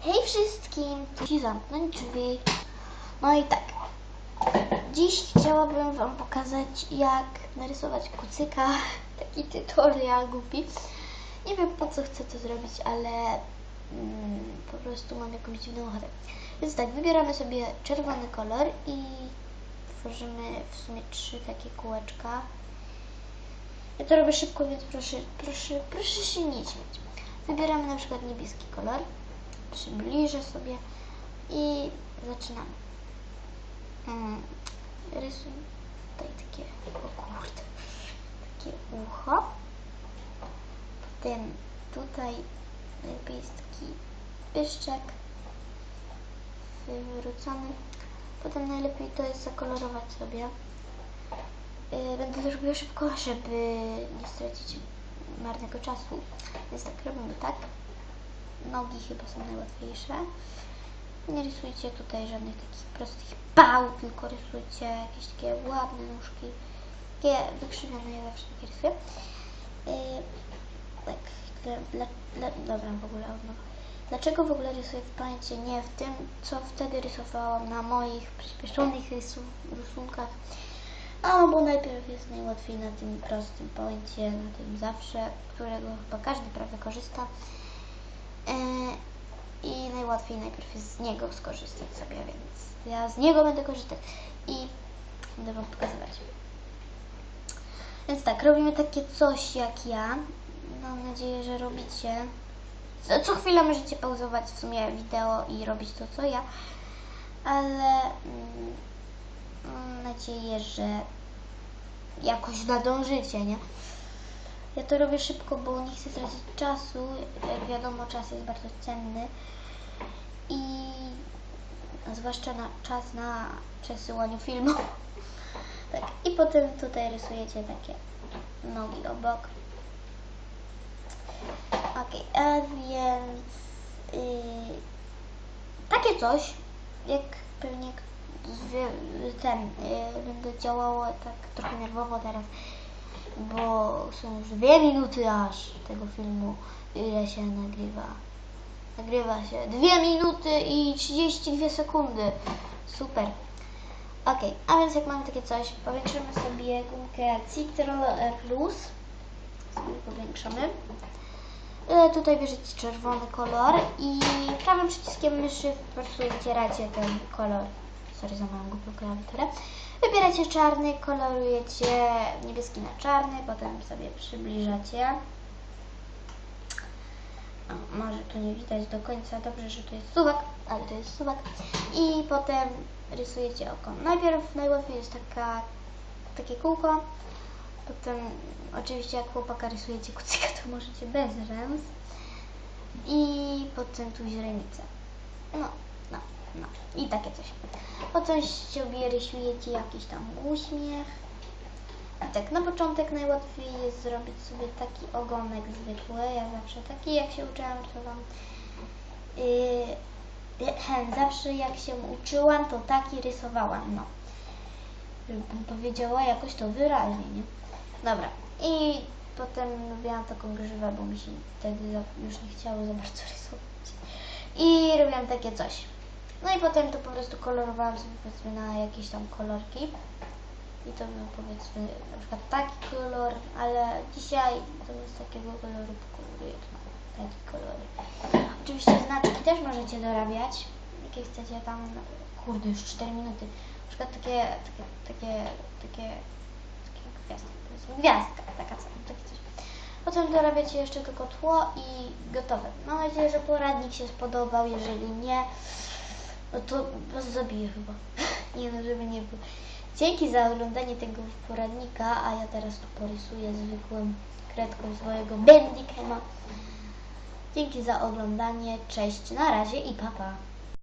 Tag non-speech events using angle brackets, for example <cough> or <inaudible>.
Hej wszystkim! Ci zamknąć drzwi. No i tak. Dziś chciałabym Wam pokazać, jak narysować kucyka. Taki tutorial głupi. Nie wiem po co chcę to zrobić, ale mm, po prostu mam jakąś dziwną ochotę. Więc tak, wybieramy sobie czerwony kolor i tworzymy w sumie trzy takie kółeczka. Ja to robię szybko, więc proszę, proszę, proszę się nie śmiać. Wybieramy na przykład niebieski kolor. Przybliżę sobie i zaczynamy. Mm, rysuję tutaj takie, o kurde, takie ucho. Potem tutaj najlepiej jest taki pyszczek wywrócony. Potem najlepiej to jest zakolorować sobie. Yy, Będę to robiła szybko, żeby nie stracić marnego czasu. Więc tak robimy tak. Nogi chyba są najłatwiejsze. Nie rysujcie tutaj żadnych takich prostych pał, tylko rysujcie jakieś takie ładne nóżki. Takie wykrzywione, ja zawsze takie rysuję. Yy, tak, dla, dla, dla, dobra, w ogóle od. Dlaczego w ogóle rysuję w pańcie, nie w tym, co wtedy rysowałam na moich przyspieszonych rysu, rysunkach? No, bo najpierw jest najłatwiej na tym prostym poincie, na tym zawsze, którego chyba każdy prawie korzysta. E, I najłatwiej najpierw jest z niego skorzystać sobie, więc ja z niego będę korzystać i będę Wam pokazywać. Więc tak, robimy takie coś jak ja. Mam nadzieję, że robicie. Co, co chwilę możecie pauzować w sumie wideo i robić to co ja, ale mm, mam nadzieję, że jakoś nadążycie, nie? Ja to robię szybko, bo nie chcę tracić czasu. Jak wiadomo, czas jest bardzo cenny. I zwłaszcza na czas na przesyłaniu filmu. <laughs> Tak, i potem tutaj rysujecie takie nogi obok. Ok, a więc yy, takie coś, jak pewnie ten yy, będę działało tak trochę nerwowo teraz, bo są już dwie minuty aż tego filmu, ile się nagrywa. Nagrywa się dwie minuty i 32 sekundy. Super. Ok, a więc jak mamy takie coś, powiększymy sobie gumkę Ctrl Plus. Sobie powiększamy. E, Tutaj bierzecie czerwony kolor i prawym przyciskiem myszy po prostu wycieracie ten kolor. Sorry za moją głupią klawiaturę. Wybieracie czarny, kolorujecie niebieski na czarny, potem sobie przybliżacie. O, może tu nie widać do końca, dobrze, że to jest suwak, ale to jest suwak. I potem rysujecie oko. Najpierw najłatwiej jest taka, takie kółko, potem oczywiście jak chłopaka rysujecie kucyka, to możecie bez rzęs. I potem tu źrenicę. No, no, no. I takie coś. Potem sobie rysujecie jakiś tam uśmiech. I tak, na początek najłatwiej jest zrobić sobie taki ogonek zwykły. Ja zawsze taki, jak się uczyłam, to wam... Yy, <clears throat> zawsze jak się uczyłam, to taki rysowałam, no. Żebym powiedziała jakoś to wyraźnie, nie? Dobra. I potem robiłam taką grzywę, bo mi się wtedy już nie chciało za bardzo <laughs> rysować. I robiłam takie coś. No i potem to po prostu kolorowałam sobie powiedzmy na jakieś tam kolorki. I to był powiedzmy na przykład taki kolor, ale dzisiaj to z takiego koloru na taki kolor. Oczywiście znaczki też możecie dorabiać, jakie chcecie tam, kurde już 4 minuty. Na przykład takie, takie, takie, takie, takie gwiazdki, powiedzmy, gwiazdka, taka, co- takie coś. Potem dorabiacie jeszcze tylko tło i gotowe. Mam nadzieję, że poradnik się spodobał, jeżeli nie, no to was zabiję chyba. <laughs> nie no, żeby nie było. Dzięki za oglądanie tego poradnika, a ja teraz tu porysuję zwykłą kredką swojego Bandicama. Dzięki za oglądanie, cześć, na razie i papa. Pa.